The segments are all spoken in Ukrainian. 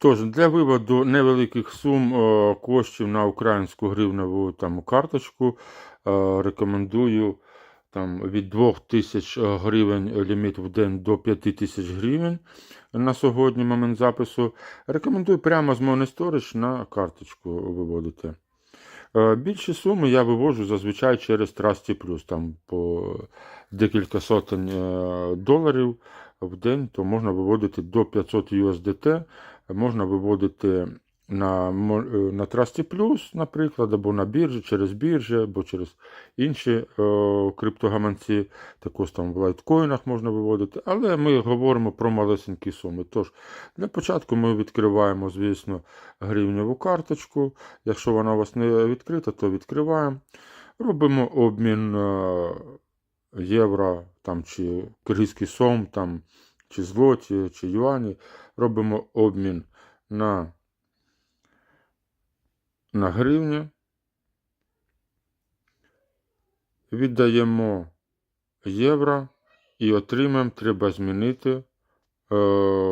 Тож, для виводу невеликих сум е, коштів на українську гривневу там, карточку е, рекомендую там, від 2000 гривень ліміт в день до 5000 гривень на сьогодні момент запису. Рекомендую прямо з Money Storage на карточку виводити. Е, Більші суми я вивожу зазвичай через Trusty Plus, там по декілька сотень доларів в день, то можна виводити до 500 USDT, можна виводити на, е, на Trusty Plus, наприклад, або на біржі, через біржі, або через інші е, криптогаманці, також там в лайткоїнах можна виводити. Але ми говоримо про малесенькі суми. Тож, для початку ми відкриваємо, звісно, гривневу карточку. Якщо вона у вас не відкрита, то відкриваємо. Робимо обмін е, євро там, чи киргизький сом, там, чи злоті, чи юані. Робимо обмін на, на гривні. Віддаємо євро і отримаємо, треба змінити е,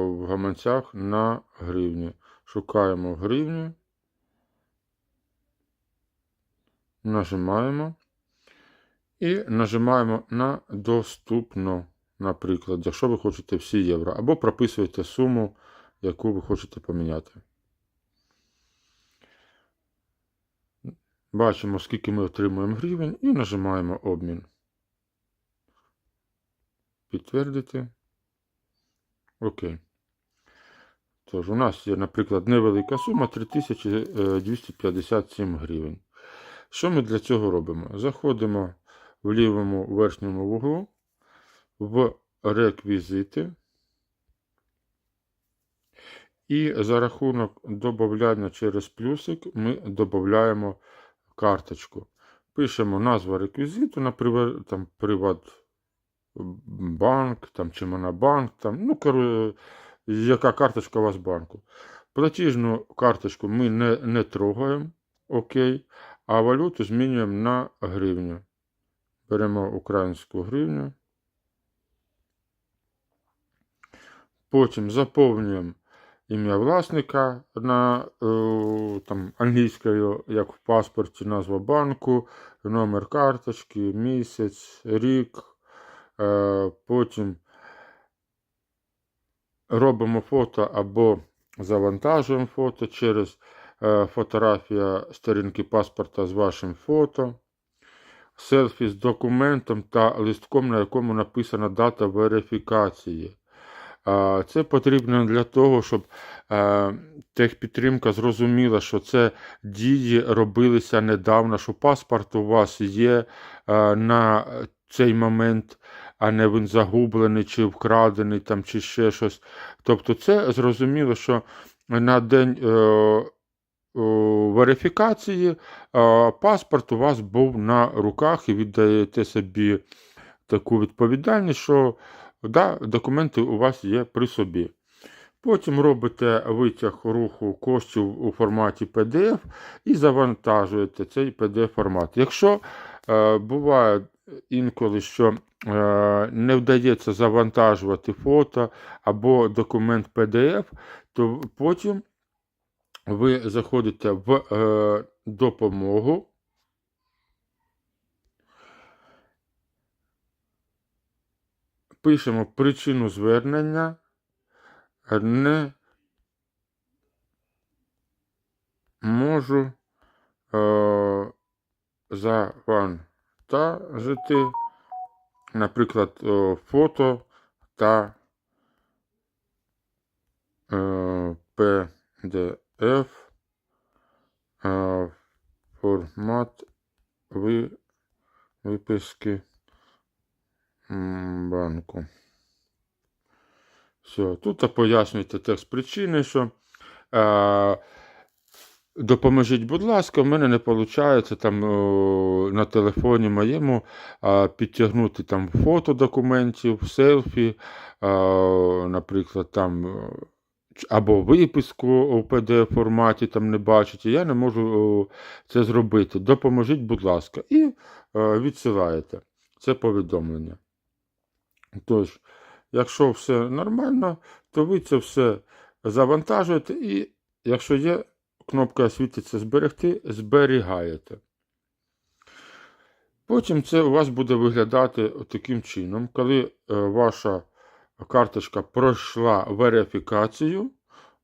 в гаманцях на гривні. Шукаємо гривню. Нажимаємо. І нажимаємо на доступно, наприклад, якщо ви хочете всі євро. Або прописуєте суму, яку ви хочете поміняти. Бачимо, скільки ми отримуємо гривень, і нажимаємо обмін. Підтвердити. Окей. Тож, у нас є, наприклад, невелика сума 3257 гривень. Що ми для цього робимо? Заходимо в лівому верхньому вуглу в реквізити. І за рахунок додавання через плюсик ми додаємо карточку. Пишемо назву реквізиту, наприклад, там Приватбанк там, чи Монобанк, там, ну, коротше, яка карточка у вас банку. Платіжну карточку ми не, не трогаємо, окей, а валюту змінюємо на гривню. Беремо українську гривню. Потім заповнюємо ім'я власника на е, там, англійською, як в паспорті, назва банку, номер карточки, місяць, рік. Е, потім робимо фото або завантажуємо фото через е, фотографія сторінки паспорта з вашим фото. Селфі з документом та листком, на якому написана дата верифікації. Це потрібно для того, щоб е, техпідтримка зрозуміла, що це дії робилися недавно, що паспорт у вас є е, на цей момент, а не він загублений чи вкрадений, там, чи ще щось. Тобто, це зрозуміло, що на день е, верифікації паспорт у вас був на руках і віддаєте собі таку відповідальність, що да, документи у вас є при собі. Потім робите витяг руху коштів у форматі PDF і завантажуєте цей PDF формат. Якщо е, буває інколи, що е, не вдається завантажувати фото або документ PDF, то потім ви заходите в е, допомогу. Пишемо причину звернення. Не можу е, завантажити, наприклад, е, фото та е, PDF е, формат ви, виписки банку. Все, тут пояснюєте текст причини, що е, допоможіть, будь ласка, в мене не виходить там о, на телефоні моєму е, підтягнути там фото документів, селфі, е, наприклад, там. Або виписку у PDF форматі там не бачите, я не можу це зробити. Допоможіть, будь ласка, і е, відсилаєте це повідомлення. Тож, якщо все нормально, то ви це все завантажуєте і, якщо є, кнопка світиться зберегти, зберігаєте. Потім це у вас буде виглядати таким чином, коли е, ваша карточка пройшла верифікацію,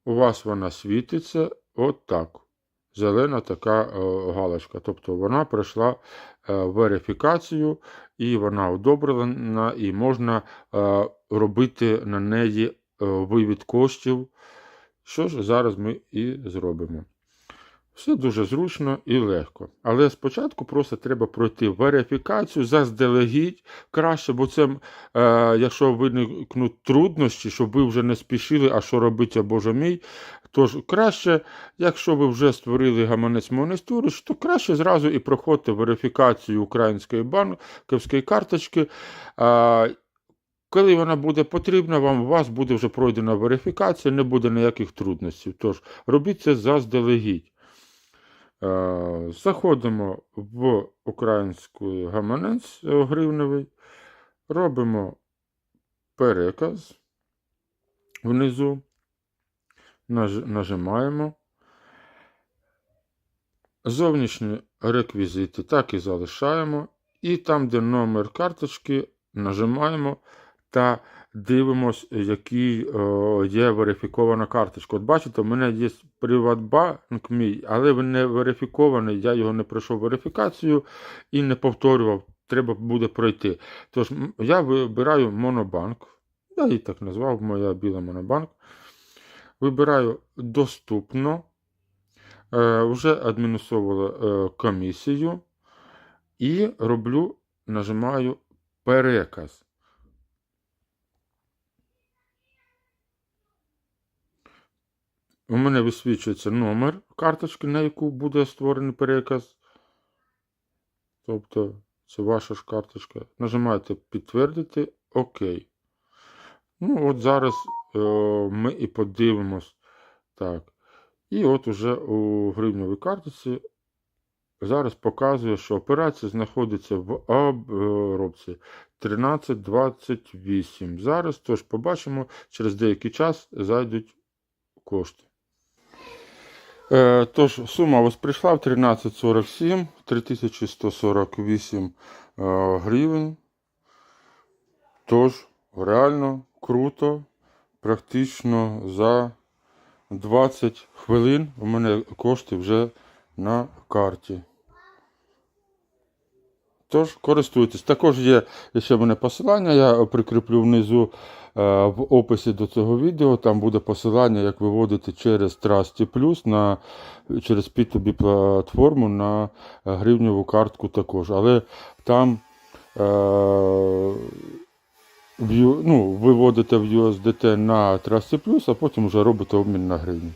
у вас вона світиться от. Зелена така е, галочка. Тобто вона пройшла е, верифікацію і вона одобрена, і можна е, робити на неї е, вивід коштів. Що ж зараз ми і зробимо. Все дуже зручно і легко. Але спочатку просто треба пройти верифікацію заздалегідь краще, бо це, е, якщо виникнуть труднощі, щоб ви вже не спішили, а що робити, боже мій. Тож краще, якщо ви вже створили гаманець монастюрич, то краще зразу і проходьте верифікацію української банківської карточки. А, коли вона буде потрібна вам, у вас буде вже пройдена верифікація, не буде ніяких труднощів. Тож робіть це заздалегідь. Е, Заходимо в український гаманець е, гривневий, робимо переказ внизу, наж- нажимаємо. Зовнішні реквізити так і залишаємо. І там, де номер карточки, нажимаємо та дивимось, який е, є верифікована карточка. От бачите, у мене є Приватбанк мій, але він не верифікований, я його не пройшов верифікацію і не повторював. Треба буде пройти. Тож я вибираю Монобанк. Я її так назвав, моя біла Монобанк. Вибираю доступно. Е, вже адмінусовувала е, комісію. І роблю, нажимаю переказ. У мене висвічується номер карточки, на яку буде створений переказ. Тобто, це ваша ж карточка. Нажимаєте підтвердити ОК. Ну, от зараз е, ми і подивимось. Так. І от уже у гривневій карточці зараз показує, що операція знаходиться в обробці 1328. Зараз тож побачимо, через деякий час зайдуть кошти. Е, Тож, сума ось прийшла в 1347, 3148 е, гривень. Тож, реально круто, практично за 20 хвилин у мене кошти вже на карті. Тож, користуйтесь. Також є ще в мене посилання, я прикріплю внизу е, в описі до цього відео. Там буде посилання, як виводити через Trusty Plus на, через P2B платформу на гривневу картку також. Але там е, ну, виводите в USDT на Trusty Plus, а потім вже робите обмін на гривню.